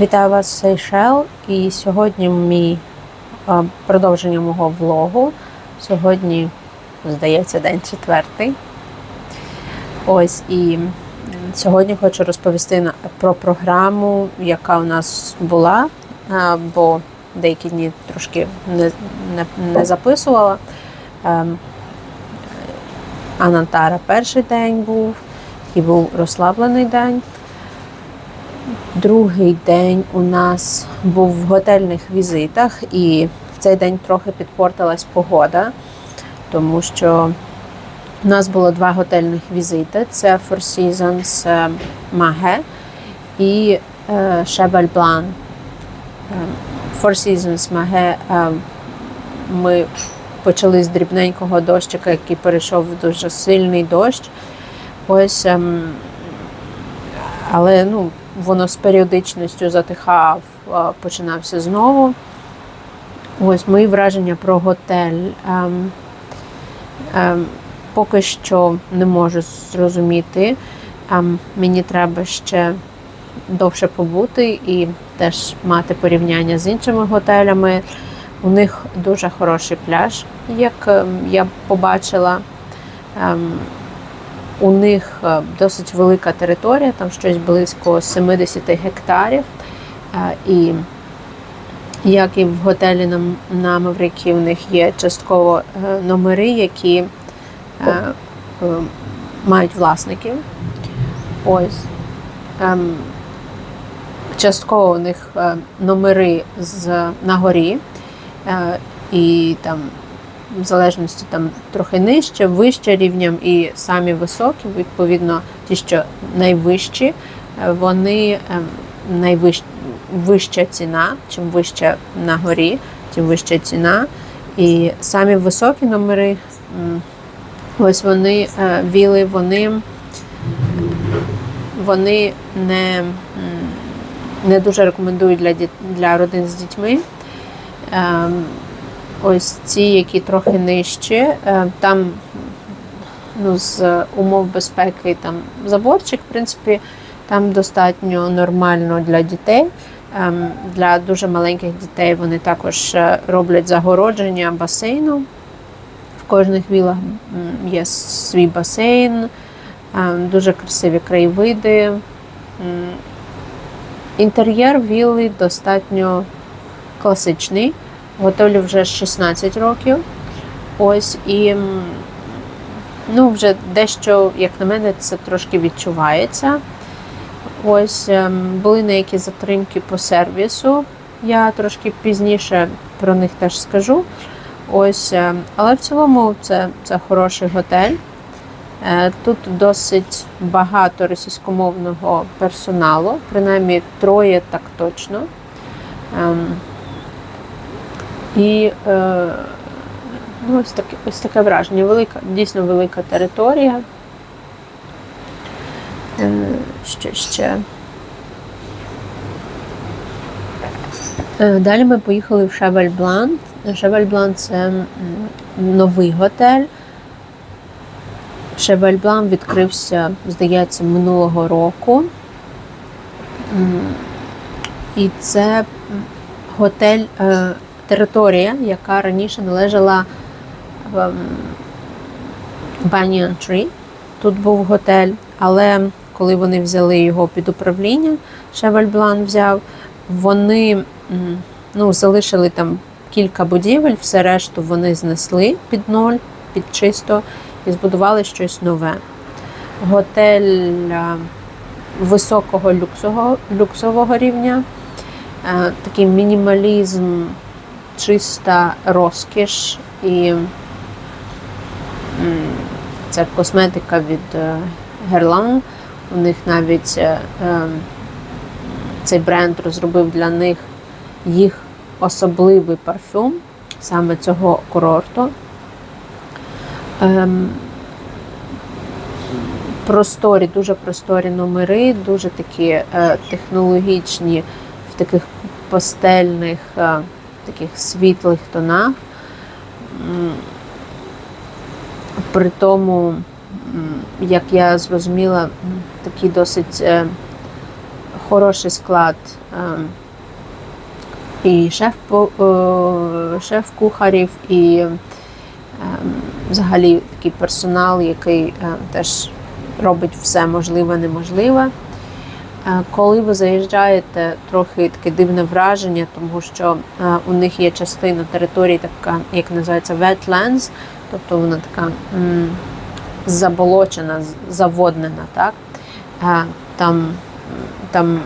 Вітаю вас, Сейшел. І сьогодні мій продовження мого влогу. Сьогодні, здається, день четвертий. Ось і сьогодні хочу розповісти про програму, яка у нас була, бо деякі дні трошки не, не, не записувала. Ем, Анантара перший день був, і був розслаблений день. Другий день у нас був в готельних візитах, і в цей день трохи підпортилась погода, тому що у нас було два готельних візити: це Four Seasons Маге і Шебель Блан. Four Seasons Маге ми почали з дрібненького дощика, який перейшов в дуже сильний дощ. Ось, ем, але ну, воно з періодичністю затихав, починався знову. Ось мої враження про готель. Ем, ем, поки що не можу зрозуміти. Ем, мені треба ще довше побути і теж мати порівняння з іншими готелями. У них дуже хороший пляж, як ем, я побачила. Ем, у них е, досить велика територія, там щось близько 70 гектарів. Е, І як і в готелі на, на Маврикії, у них є частково е, номери, які е, е, мають власників. Ось. Ем, Частково у них е, номери з, на горі, е, і там в залежності там трохи нижче, вище рівнем і самі високі, відповідно, ті, що найвищі, е, вони найвища вища ціна, чим вища на горі, тим вища ціна. І самі високі номери, ось вони е, віли, вони, вони не, не дуже рекомендують для, для родин з дітьми. Ось ці, які трохи нижчі, е, там ну, з умов безпеки там заборчик, в принципі, там достатньо нормально для дітей. Ем, Для дуже маленьких дітей вони також е, роблять загородження басейну. В кожних вілах є свій басейн, ем, дуже красиві краєвиди. Інтер'єр вілли достатньо класичний. Готелю вже 16 років. Ось і ну, вже дещо, як на мене, це трошки відчувається. Ось ем, були деякі затримки по сервісу. Я трошки пізніше про них теж скажу. Ось, ем, але в цілому це, це хороший готель. Е, Тут досить багато російськомовного персоналу, принаймні троє так точно. І е, ну, ось, таке, ось таке враження. Велика, дійсно велика територія. Е, Що ще? Е, Далі ми поїхали в Шевельблан. Шевельблан це новий готель. Шевельблан відкрився, здається, минулого року. І це готель, е, територія, яка раніше належала ем, Banyan Tree. Тут був готель, але коли вони взяли його під управління, Шевельблан взяв, вони ну, залишили там кілька будівель, все решту вони знесли під ноль, під чисто і збудували щось нове. Готель е, високого люксового, люксового рівня, е, такий мінімалізм, чиста розкіш і це косметика від Guerlain. У них навіть е, е, цей бренд розробив для них їх особливий парфюм саме цього курорту. Ем, просторі, дуже просторі номери, дуже такі е, технологічні, в таких пастельних, таких світлих тонах. При тому, як я зрозуміла, такі досить е, хороший склад е, і шеф, е, шеф-кухарів, і взагалі такий персонал, який теж робить все можливе, неможливе. Е, Коли ви заїжджаєте, трохи таке дивне враження, тому що е, у них є частина території, така, як називається wetlands, тобто вона така м, заболочена, заводнена. Так? Е, Там, там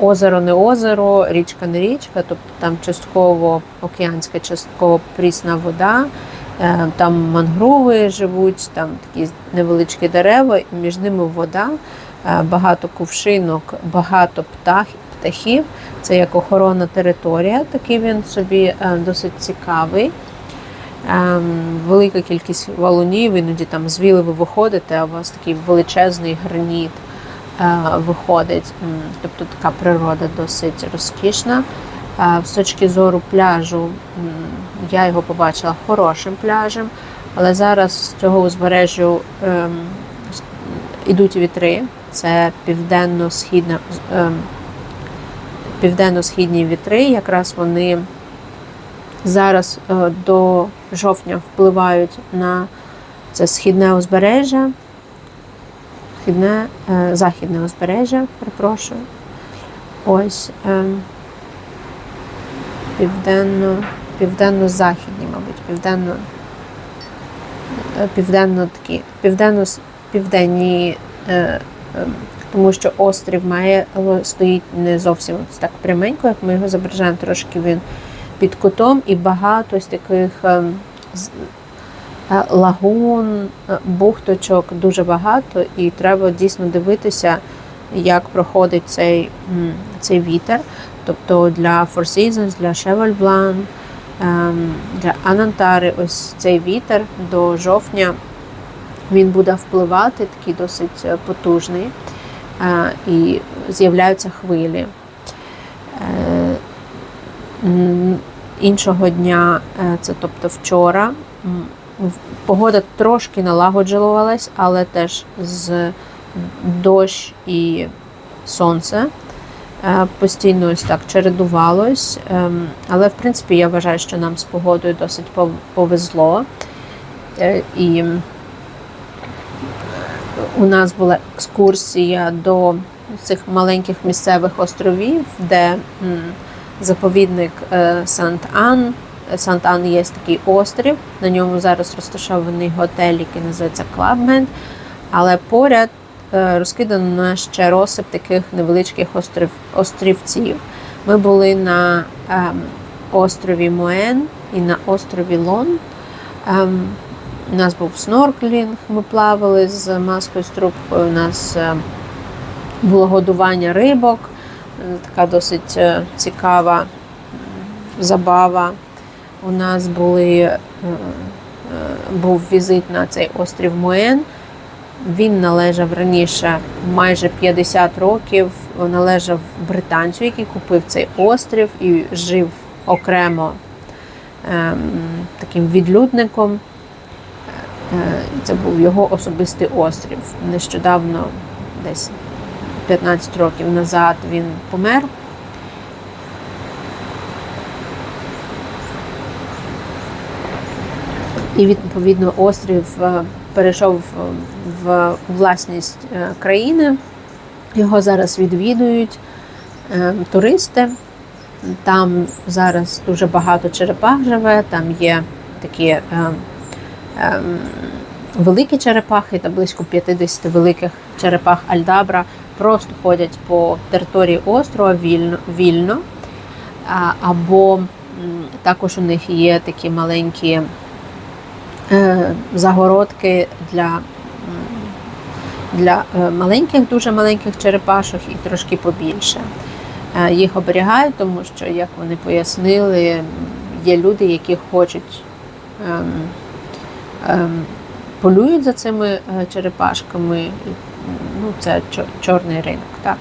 озеро не озеро, річка не річка, тобто там частково океанська, частково прісна вода. Е, Там мангрови живуть, там такі невеличкі дерева, і між ними вода, е, багато кувшинок, багато птах, птахів. Це як охоронна територія, такий він собі е, досить цікавий. Ем, Велика кількість валунів, іноді там з ви виходите, а у вас такий величезний граніт е, виходить. Тобто така природа досить розкішна. Е, З точки зору пляжу, я його побачила хорошим пляжем, але зараз з цього узбережжя ем, ідуть вітри. Це південно-східна, ем, південно-східні вітри, якраз вони зараз е, до жовтня впливають на це східне узбережжя, східне, е, західне узбережжя, перепрошую. Ось е, південно, південно-західні, мабуть, південно, е, південно такі, південно, південні, е, тому що острів має стоїть не зовсім так пряменько, як ми його зображаємо, трошки він під кутом, і багато з таких ем, е, лагун, е, бухточок дуже багато, і треба дійсно дивитися, як проходить цей, цей вітер. Тобто для Four Seasons, для Cheval ем, для Анантари, ось цей вітер до жовтня він буде впливати, такий досить е, потужний, е, і з'являються хвилі. Е, Іншого дня, це тобто вчора, погода трошки налагоджувалась, але теж з дощ і сонце. Постійно ось так чередувалось. Ем, Але в принципі я вважаю, що нам з погодою досить повезло. І у нас була екскурсія до цих маленьких місцевих островів, де заповідник е, Сант-Ан. Сант-Ан є такий острів, на ньому зараз розташований готель, який називається Клабмен. Але поряд е, розкидано ще розсип таких невеличких острів, острівців. Ми були на ем, острові Моен і на острові Лон. Ем, у нас був снорклінг, ми плавали з маскою з трубкою. У нас е, було годування рибок, е, така досить е, цікава забава. У нас були, був візит на цей острів Моен. Він належав раніше майже 50 років, належав британцю, який купив цей острів і жив окремо ем, таким відлюдником. Е, Це був його особистий острів. Нещодавно, десь 15 років назад, він помер. І відповідно острів е, перейшов в- в власність е, країни. Його зараз відвідують е, туристи. Там зараз дуже багато черепах живе, там є такі е, е, великі черепахи та близько 50 великих черепах Альдабра просто ходять по території острова вільно. вільно. Або також у них є такі маленькі е, загородки для, для е, маленьких, дуже маленьких черепашок і трошки побільше. Е, Їх оберігають, тому що, як вони пояснили, є люди, які хочуть ем, ем, полюють за цими е, черепашками. Ну, це чорний ринок, так.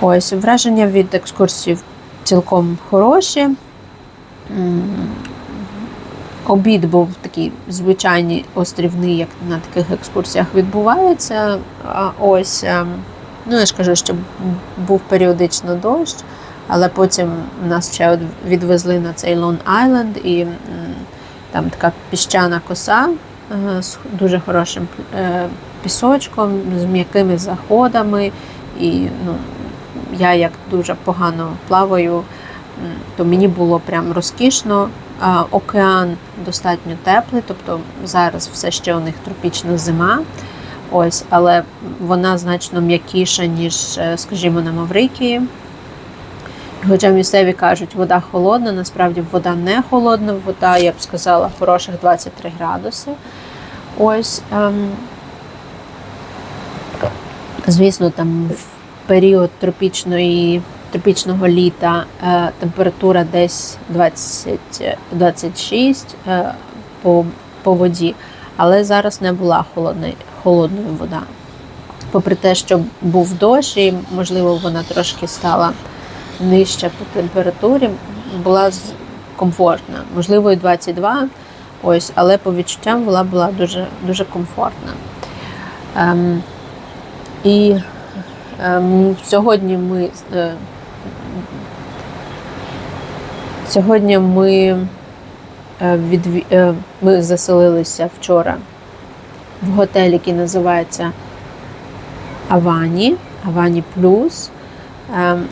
Ось враження від екскурсії цілком хороші. Обід був такий звичайний острівний, як на таких екскурсіях відбувається. Ось ем, Ну, я ж кажу, що був періодично дощ, але потім нас ще відвезли на цей Лон Айленд, і там така піщана коса е, з дуже хорошим е, пісочком, з м'якими заходами. І ну, я як дуже погано плаваю, то мені було прям розкішно. Океан достатньо теплий, тобто зараз все ще у них тропічна зима. Ось, але вона значно м'якіша, ніж, е, скажімо, на Маврикії. Хоча місцеві кажуть, вода холодна, насправді вода не холодна, вода, я б сказала, хороших 23 градуси. Ось, ем, звісно, там в період тропічної, тропічного літа е, температура десь 20, 26 е, по, по воді, але зараз не була холодна, холодною вода. Попри те, що був дощ, і можливо вона трошки стала нижча по температурі, була комфортна. Можливо, і 22, ось, але по відчуттям вона була дуже, дуже комфортна. Ем, і ем, сьогодні ми е, сьогодні ми, е, е, ми заселилися вчора в готель, який називається Авані, Авані Плюс. Ем,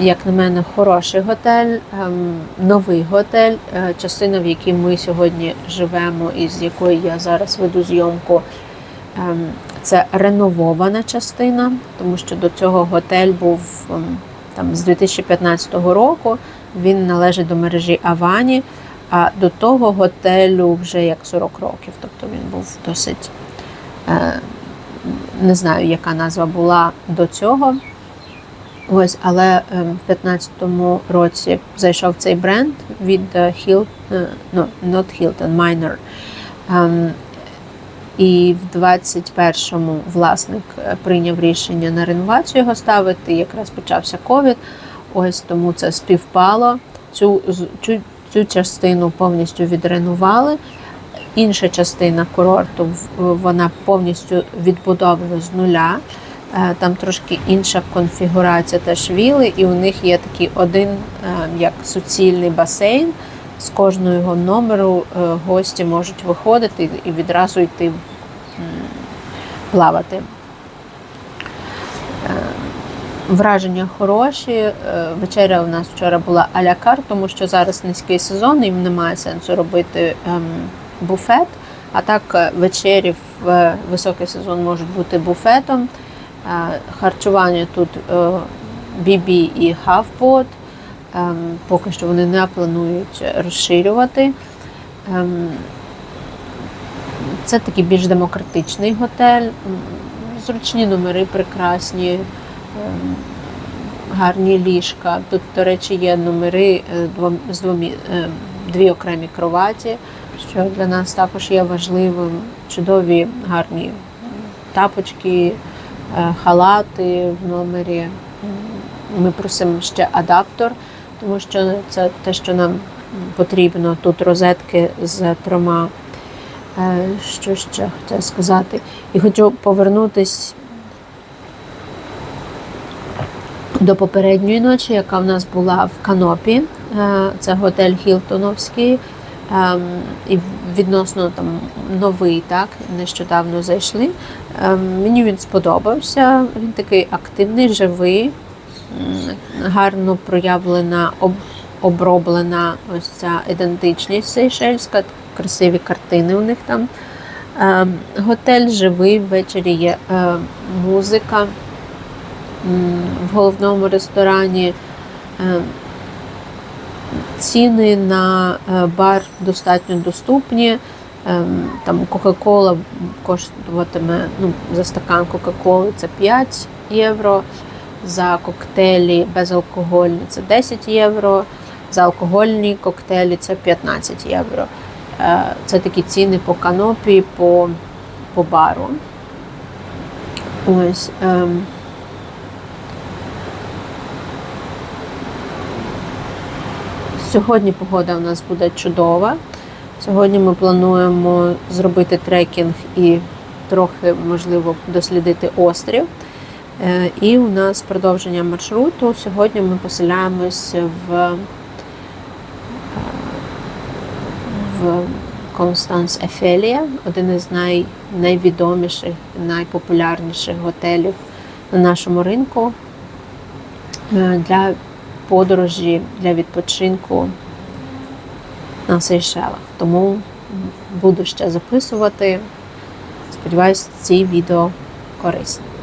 як на мене, хороший готель, ем, новий готель, е, частина, в якій ми сьогодні живемо, і з якої я зараз веду зйомку. ем, Це реновована частина, тому що до цього готель був ем, там з 2015 року. Він належить до мережі Авані, а до того готелю вже як 40 років. Тобто він був досить е, не знаю, яка назва була до цього. Ось, але ем, в 15-му році зайшов цей бренд від е, Hill, е, no, not Hilton, Minor. Ем, і в 21-му власник е, прийняв рішення на реновацію його ставити. Якраз почався ковід. Ось тому це співпало. Цю, цю, цю частину повністю відренували. Інша частина курорту вона повністю відбудована з нуля. Е, Там трошки інша конфігурація теж віли, і у них є такий один е, як суцільний басейн. З кожного його номеру е, гості можуть виходити і відразу йти плавати. Враження хороші. Вечеря у нас вчора була а-ля тому що зараз низький сезон, їм немає сенсу робити ем, буфет. А так вечері в високий сезон можуть бути буфетом. Е, Харчування тут BB і Halfbot. Ем, Поки що вони не планують розширювати. Це такий більш демократичний готель. Зручні номери прекрасні, гарні ліжка. Тут, до речі, є номери е, з двомі, е, дві окремі кроваті, що для нас також є важливим. Чудові гарні тапочки, е, халати в номері. Ми просимо ще адаптор, тому що це те, що нам потрібно. Тут розетки з трьома. Е, Що ще хотіла сказати? І хочу повернутись до попередньої ночі, яка в нас була в Канопі. Е, Це готель Хілтоновський. Ем, І відносно там новий, так, нещодавно зайшли. Ем, Мені він сподобався. Він такий активний, живий, гарно проявлена, оброблена ось ця ідентичність сейшельська, красиві картини у них там. Ем, Готель живий, ввечері є е, музика в головному ресторані. Ціни на е, бар достатньо доступні. Ем, Там Кока-Кола коштуватиме ну, за стакан Кока-Коли це 5 євро, за коктейлі безалкогольні це 10 євро, за алкогольні коктейлі це 15 євро. Е, Це такі ціни по канопі, по, по бару. Ось. ем, Сьогодні погода у нас буде чудова. Сьогодні ми плануємо зробити трекінг і трохи можливо дослідити острів. Е, І у нас продовження маршруту. Сьогодні ми поселяємось в, е, в Констанс Ефелія, один із най, найвідоміших, найпопулярніших готелів на нашому ринку е, для подорожі, для відпочинку на Сейшелах. Тому буду ще записувати. Сподіваюсь, ці відео корисні.